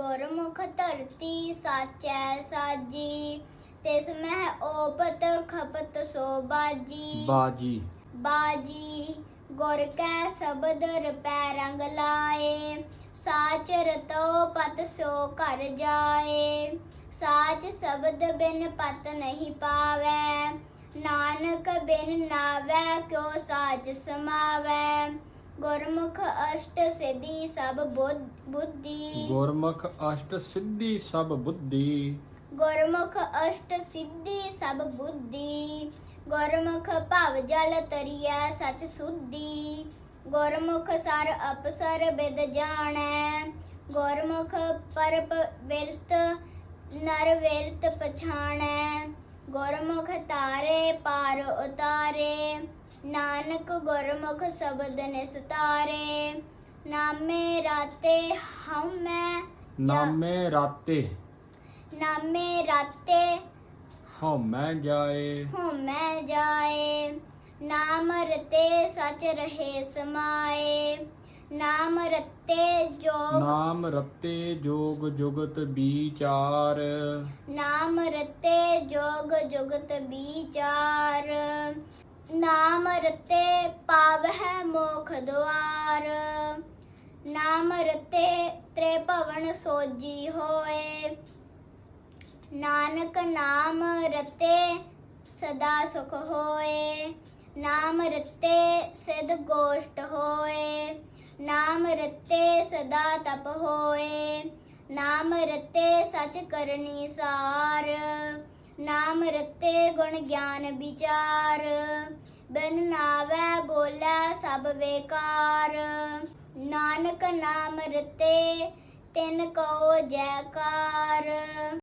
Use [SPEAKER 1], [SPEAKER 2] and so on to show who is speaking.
[SPEAKER 1] ਗੁਰਮੁਖ ਧਰਤੀ ਸਾਚੈ ਸਾਜੀ ਤਿਸ ਮਹਿ ਓਪਤ ਖਪਤ ਸੋ ਬਾਜੀ।
[SPEAKER 2] ਬਾਜੀ।
[SPEAKER 1] ਬਾਜੀ ਗੁਰ ਕੈ ਸ਼ਬਦ ਰਪੈ ਰੰਗ ਲਾਏ ਸਾਚ ਰਤੋ ਪਤ ਸੋ ਘਰ ਜਾਏ। ਸਾਚ ਸ਼ਬਦ ਬਿਨ ਪਤ ਨਹੀਂ ਪਾਵੈ ਨਾਨਕ ਬਿਨ ਨਾਵੈ ਕਿਉ ਸਾਚ ਸਮਾਵੈ। ਗੁਰਮੁਖ ਅਸ਼ਟ ਸਿਧੀ ਸਭ ਬੁੱਧ- ਬੁੱਧੀ।
[SPEAKER 2] ਗੁਰਮੁਖ ਅਸ਼ਟ ਸਿੱਧੀ ਸਭ ਬੁੱਧੀ।
[SPEAKER 1] ਗੁਰਮੁਖ ਅਸ਼ਟ ਸਿੱਧੀ ਸਭ ਬੁੱਧੀ। ਗੁਰਮੁਖ ਭਵ ਜਲ ਤਰੀਐ ਸਚ ਸੁਧੀ। ਗੁਰਮੁਖ ਸਰ ਅਪਸਰ ਬਿਦ ਜਾਣੈ। ਗੁਰਮੁਖ ਪਰਪ ਬਿਰਤ ਨਰ ਵਿਰਤ ਪਛਾਣੈ। ਗੁਰਮੁਖ ਤਾਰੇ ਪਾਰ ਉਤਾਰੇ। ਨਾਨਕ ਗੁਰਮੁਖ ਸ਼ਬਦ ਨਿਸਤਾਰੇ ਨਾਮੇ ਰਾਤੇ ਹਉਮੈ
[SPEAKER 2] ਨਾਮੇ ਰਾਤੇ।
[SPEAKER 1] ਨਾਮੇ ਰਾਤੇ
[SPEAKER 2] ਹਉਮੈ ਜਾਏ।
[SPEAKER 1] ਹਉਮੈ ਜਾਏ ਨਾਮ ਰਤੇ ਸਚ ਰਹੇ ਸਮਾਏ ਨਾਮ ਰਤੇ ਜੋ
[SPEAKER 2] ਨਾਮ ਰਤੇ ਜੋਗ ਜੁਗਤ ਵਿਚਾਰ
[SPEAKER 1] ਨਾਮ ਰਤੇ ਜੋਗ ਜੁਗਤ ਵਿਚਾਰ ਨਾਮ ਰਤੇ ਪਾਵਹਿ ਮੋਖ ਦੁਆਰ। ਨਾਮ ਰਤੇ ਤ੍ਰੇ ਭਵਨ ਸੋਜੀ ਹੋਏ। ਨਾਨਕ ਨਾਮ ਰਤੇ ਸਦਾ ਸੁਖ ਹੋਏ। ਨਾਮ ਰਤੇ ਸਿਧ ਗੋਸ਼ਟ ਹੋਏ। ਨਾਮ ਰਤੇ ਸਦਾ ਤਪ ਹੋਏ। ਨਾਮ ਰਤੇ ਸਚ ਕਰਨੀ ਸਾਰ। ਨਾਮ ਰਤੇ ਗੁਣ ਗਿਆਨ ਵਿਚਾਰ, ਬਿਨ ਨਾਵੈ ਬੋਲੇ ਸਭ ਵੇਕਾਰ। ਨਾਨਕ ਨਾਮ ਰਤੇ ਤਿਨ ਕੋ ਜੈਕਾਰ।